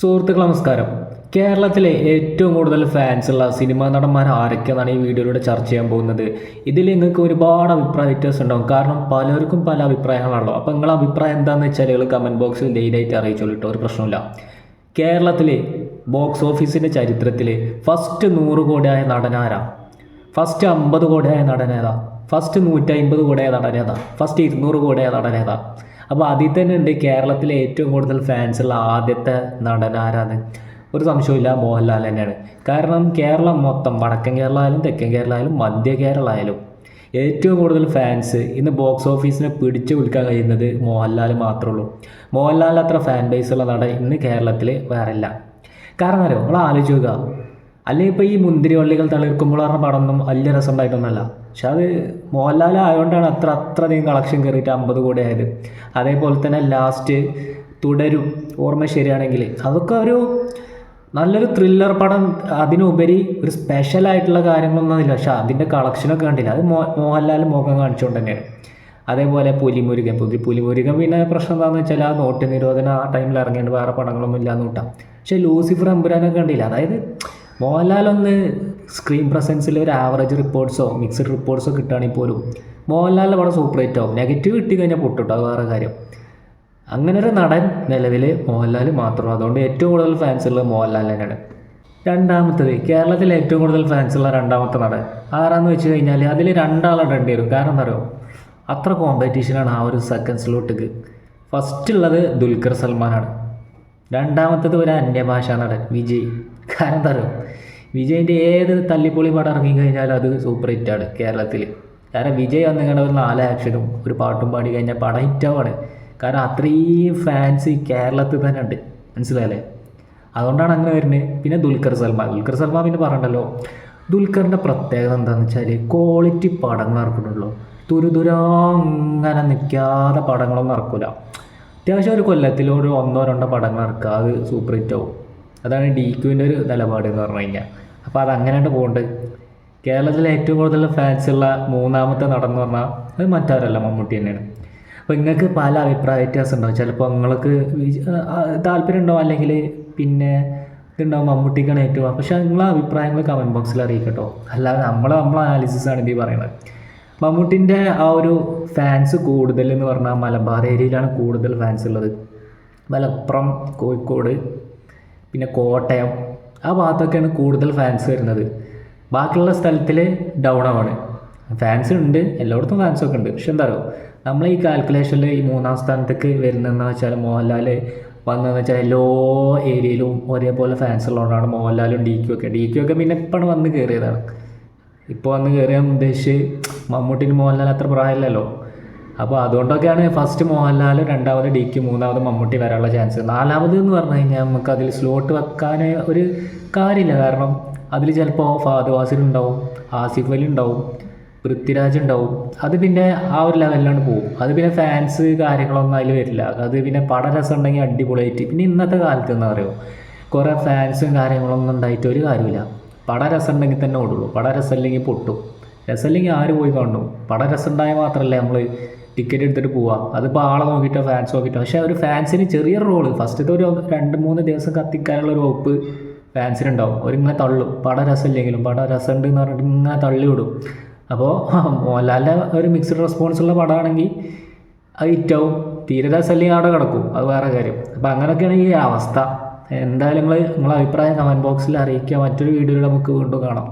സുഹൃത്തുക്കൾ നമസ്കാരം. കേരളത്തിലെ ഏറ്റവും കൂടുതൽ ഫാൻസ് ഉള്ള സിനിമാ നടന്മാർ ആരൊക്കെയെന്നാണ് ഈ വീഡിയോയിലൂടെ ചർച്ച ചെയ്യാൻ പോകുന്നത്. ഇതിൽ നിങ്ങൾക്ക് ഒരുപാട് അഭിപ്രായ വ്യത്യാസം ഉണ്ടാവും. കാരണം പലർക്കും പല അഭിപ്രായങ്ങളാണല്ലോ. അപ്പോൾ നിങ്ങളുടെ അഭിപ്രായം എന്താണെന്ന് വെച്ചാൽ നിങ്ങൾ കമന്റ് ബോക്സിൽ ഡെയിലായിട്ട് അറിയിച്ചോളൂ ഒരു പ്രശ്നമില്ല കേരളത്തിലെ ബോക്സ് ഓഫീസിന്റെ ചരിത്രത്തിൽ ഫസ്റ്റ് നൂറ് കോടിയായ നടനാരാ ഫസ്റ്റ് അമ്പത് കോടിയായ നടനേതാ ഫസ്റ്റ് നൂറ്റമ്പത് കോടിയായ നടനേതാ ഫസ്റ്റ് ഇരുന്നൂറ് കോടിയായ നടനേതാ അപ്പോൾ അതിൽ തന്നെ ഉണ്ട് കേരളത്തിലെ ഏറ്റവും കൂടുതൽ ഫാൻസുള്ള ആദ്യത്തെ ആരാണ്? ഒരു സംശയമില്ല മോഹൻലാൽ തന്നെയാണ്. കാരണം കേരളം മൊത്തം വടക്കൻ കേരള ആയാലും തെക്കൻ കേരള ആയാലും മധ്യ കേരള ആയാലും ഏറ്റവും കൂടുതൽ ഫാൻസ് ഇന്ന് ബോക്സ് ഓഫീസിനെ പിടിച്ചു വിൽക്കാൻ കഴിയുന്നത് മോഹൻലാൽ മാത്രമേ ഉള്ളൂ. മോഹൻലാൽ അത്ര ഫാൻ ബേസ് ഉള്ള നടൻ ഇന്ന് കേരളത്തിൽ വേറെ ഇല്ല. കാരണം അറിയോ? നമ്മൾ ആലോചിച്ച് നോക്കുക. അല്ലെങ്കിൽ ഇപ്പോൾ ഈ മുന്തിരി വള്ളികൾ തളിർക്കുമ്പോൾ പറഞ്ഞ പടമൊന്നും വലിയ രസം ഉണ്ടായിട്ടൊന്നുമല്ല പക്ഷെ അത് മോഹൻലാൽ ആയതുകൊണ്ടാണ് അത്ര അത്രയധികം കളക്ഷൻ കയറിയിട്ട് അമ്പത് കോടി ആയത്. അതേപോലെ തന്നെ ലാസ്റ്റ് തുടരും ഓർമ്മ ശരിയാണെങ്കിൽ. അതൊക്കെ ഒരു നല്ലൊരു ത്രില്ലർ പടം അതിനുപരി ഒരു സ്പെഷ്യൽ ആയിട്ടുള്ള കാര്യങ്ങളൊന്നും അതില്ല. പക്ഷെ അതിന്റെ കളക്ഷനൊക്കെ കണ്ടില്ല. അത് മോഹൻലാൽ മുഖം കാണിച്ചുകൊണ്ട് തന്നെയാണ്. അതേപോലെ പുലിമുരുകൻ പുതിയ പുലിമുരുകൻ പിന്നെ പ്രശ്നം എന്താണെന്ന് വെച്ചാൽ ആ നോട്ട് നിരോധനം ആ ടൈമിൽ ഇറങ്ങിയിട്ട് വേറെ പടങ്ങളൊന്നും ഇല്ലാന്ന് കൂട്ടാം. പക്ഷേ ലൂസിഫർ എമ്പുരാനൊക്കെ കണ്ടില്ല? അതായത് മോഹൻലാൽ ഒന്ന് സ്ക്രീൻ പ്രസൻസിൽ ഒരു ആവറേജ് റിപ്പോർട്ട്സോ മിക്സഡ് റിപ്പോർട്ട്സോ കിട്ടുകയാണെങ്കിൽ പോലും മോഹൻലാലിന്റെ പടം സൂപ്പർ ഹിറ്റ് ആവും. നെഗറ്റീവ് കിട്ടി കഴിഞ്ഞാൽ പൊട്ടിട്ടോ അത് വേറെ കാര്യം. അങ്ങനെ ഒരു നടൻ നിലവിൽ മോഹൻലാൽ മാത്രം അതുകൊണ്ട് ഏറ്റവും കൂടുതൽ ഫാൻസ് ഉള്ളത് മോഹൻലാൽ തന്നെയാണ്. രണ്ടാമത്തത് കേരളത്തിൽ ഏറ്റവും കൂടുതൽ ഫാൻസ് ഉള്ള രണ്ടാമത്തെ നടൻ ആരാന്ന് വെച്ച് കഴിഞ്ഞാൽ അതിൽ രണ്ടാളെ രണ്ടാളിടേണ്ടി വരും. കാരണം എന്താ പറയുക അത്ര കോമ്പറ്റീഷനാണ് ആ ഒരു സെക്കൻഡ് സ്ലോട്ടിക്ക് ഫസ്റ്റ് ഉള്ളത് ദുൽഖർ സൽമാനാണ്. രണ്ടാമത്തത് ഒരു അന്യഭാഷ നടൻ വിജയ്. കാരണം എന്താ പറയുക വിജയിന്റെ ഏത് തല്ലിപ്പൊളി പടം ഇറങ്ങിക്കഴിഞ്ഞാലും അത് സൂപ്പർ ഹിറ്റാണ് കേരളത്തിൽ. കാരണം വിജയ് വന്നിങ്ങനെ ഒരു നാല് ആക്ഷനും ഒരു പാട്ടും പാടി കഴിഞ്ഞാൽ പടം ഹിറ്റാവാണ് കാരണം അത്രയും ഫാൻസ് കേരളത്തിൽ തന്നെ ഉണ്ട്. മനസ്സിലായല്ലേ? അതുകൊണ്ടാണ് അങ്ങനെ വരുന്നത്. പിന്നെ ദുൽഖർ സൽമാൻ. ദുൽഖർ സൽമാൻ പിന്നെ പറഞ്ഞല്ലോ ദുൽഖറിന്റെ പ്രത്യേകത എന്താണെന്ന് വെച്ചാൽ ക്വാളിറ്റി പടങ്ങൾ ഇറക്കുന്നുള്ളൂ തുരുതുരാ നിൽക്കാതെ പടങ്ങളൊന്നും ഇറക്കില്ല അത്യാവശ്യം ഒരു കൊല്ലത്തിൽ ഒരു ഒന്നോ രണ്ടോ പടങ്ങൾ ഇറക്കുക അത് സൂപ്പർ ഹിറ്റ് ആവും. അതാണ് ഡി ക്യുവിന്റെ ഒരു നിലപാട് എന്ന് പറഞ്ഞു കഴിഞ്ഞാൽ. അപ്പോൾ അത് അങ്ങനെയാണ് പോകുന്നത് കേരളത്തിലെ ഏറ്റവും കൂടുതൽ ഫാൻസ് ഉള്ള മൂന്നാമത്തെ നടൻ എന്ന് പറഞ്ഞാൽ അത് മറ്റാരല്ല മമ്മൂട്ടി തന്നെയാണ്. അപ്പോൾ നിങ്ങൾക്ക് പല അഭിപ്രായ വ്യത്യാസം ഉണ്ടാവും. ചിലപ്പോൾ നിങ്ങൾക്ക് താല്പര്യം ഉണ്ടാവും അല്ലെങ്കിൽ പിന്നെ ഇതുണ്ടാവും മമ്മൂട്ടിക്കാണ് ഏറ്റവും പക്ഷേ നിങ്ങളെ അഭിപ്രായങ്ങൾ കമന്റ് ബോക്സിൽ അറിയിക്കട്ടോ. അല്ലാതെ നമ്മൾ നമ്മൾ അനാലിസിസ് ആണ് ഇത് പറയുന്നത് മമ്മൂട്ടിന്റെ ആ ഒരു ഫാൻസ് കൂടുതൽ എന്ന് പറഞ്ഞാൽ മലബാർ ഏരിയയിലാണ് കൂടുതൽ ഫാൻസ് ഉള്ളത്. മലപ്പുറം കോഴിക്കോട് പിന്നെ കോട്ടയം ആ ഭാഗത്തൊക്കെയാണ് കൂടുതൽ ഫാൻസ് വരുന്നത്. ബാക്കിയുള്ള സ്ഥലത്തിൽ ഡൗൺ ആണ്. ഫാൻസ് ഉണ്ട് എല്ലായിടത്തും ഫാൻസൊക്കെ ഉണ്ട്. പക്ഷെ എന്താ പറയുക നമ്മൾ ഈ കാൽക്കുലേഷനിൽ ഈ മൂന്നാം സ്ഥാനത്തേക്ക് വരുന്നതെന്ന് വെച്ചാൽ മോഹൻലാൽ വന്നതെന്ന് വെച്ചാൽ എല്ലാ ഏരിയയിലും ഒരേപോലെ ഫാൻസ് ഉള്ളതുകൊണ്ടാണ് മോഹൻലാലും ഡി ക്യു ഒക്കെ. ഡി ക്യു ഒക്കെ പിന്നെ ഇപ്പോഴാണ് വന്ന് കയറിയതാണ് ഇപ്പോൾ വന്ന് കയറിയാൽ ഉദ്ദേശിച്ച് മമ്മൂട്ടിന് മോഹൻലാൽ അത്ര പ്രായമില്ലല്ലോ. അപ്പോൾ അതുകൊണ്ടൊക്കെയാണ് ഫസ്റ്റ് മോഹൻലാൽ രണ്ടാമത് ഡി ക്യു മൂന്നാമത് മമ്മൂട്ടി വരാനുള്ള ചാൻസ് നാലാമത് എന്ന് പറഞ്ഞു കഴിഞ്ഞാൽ നമുക്ക് അതിൽ സ്ലോട്ട് വെക്കാൻ ഒരു കാര്യമില്ല. കാരണം അതിൽ ചിലപ്പോൾ ഫാദർ വാസിൽ ഉണ്ടാവും ആസിഫ് അലി ഉണ്ടാവും പൃഥ്വിരാജ് ഉണ്ടാവും. അത് പിന്നെ ആ ഒരു ലെവലിലാണ് പോകും. അത് പിന്നെ ഫാൻസ് കാര്യങ്ങളൊന്നും അതിൽ വരില്ല. അത് പിന്നെ പട രസം ഉണ്ടെങ്കിൽ അടിപൊളിയായിട്ട്. പിന്നെ ഇന്നത്തെ കാലത്ത് എന്ന് പറയുമോ? കുറേ ഫാൻസും കാര്യങ്ങളൊന്നും ഉണ്ടായിട്ട് ഒരു കാര്യമില്ല. പട രസം ഉണ്ടെങ്കിൽ തന്നെ ഓടുള്ളൂ. പട രസം ഇല്ലെങ്കിൽ പൊട്ടും. രസമില്ലെങ്കിൽ ആര് പോയി കാണും? പട രസം ഉണ്ടായാൽ മാത്രമല്ലേ നമ്മൾ ടിക്കറ്റ് എടുത്തിട്ട് പോവുക അതിപ്പോൾ ആളെ നോക്കിയിട്ടോ ഫാൻസ് നോക്കിയിട്ടോ. പക്ഷേ ഒരു ഫാൻസിന് ചെറിയ റോൾ ഫസ്റ്റത്തെ ഒരു രണ്ട് മൂന്ന് ദിവസം കത്തിക്കാനുള്ള ഒരു വകുപ്പ് ഫാൻസിനുണ്ടാവും അവരിങ്ങനെ തള്ളും. പട രസമില്ലെങ്കിലും പട രസമുണ്ട് എന്ന് പറഞ്ഞിട്ട് ഇങ്ങനെ തള്ളി വിടും അപ്പോൾ മോഹൻലാലിന്റെ ഒരു മിക്സഡ് റെസ്പോൺസ് ഉള്ള പടമാണെങ്കിൽ അത് ഹിറ്റാവും തീരെ രസമില്ലെങ്കിൽ അവിടെ കിടക്കും. അത് വേറെ കാര്യം. അപ്പോൾ അങ്ങനെയൊക്കെയാണ് ഈ അവസ്ഥ. എന്തായാലും നിങ്ങൾ നിങ്ങളെ അഭിപ്രായം കമന്റ് ബോക്സിൽ അറിയിക്കുക. മറ്റൊരു വീഡിയോയിൽ നമുക്ക് വീണ്ടും കാണാം.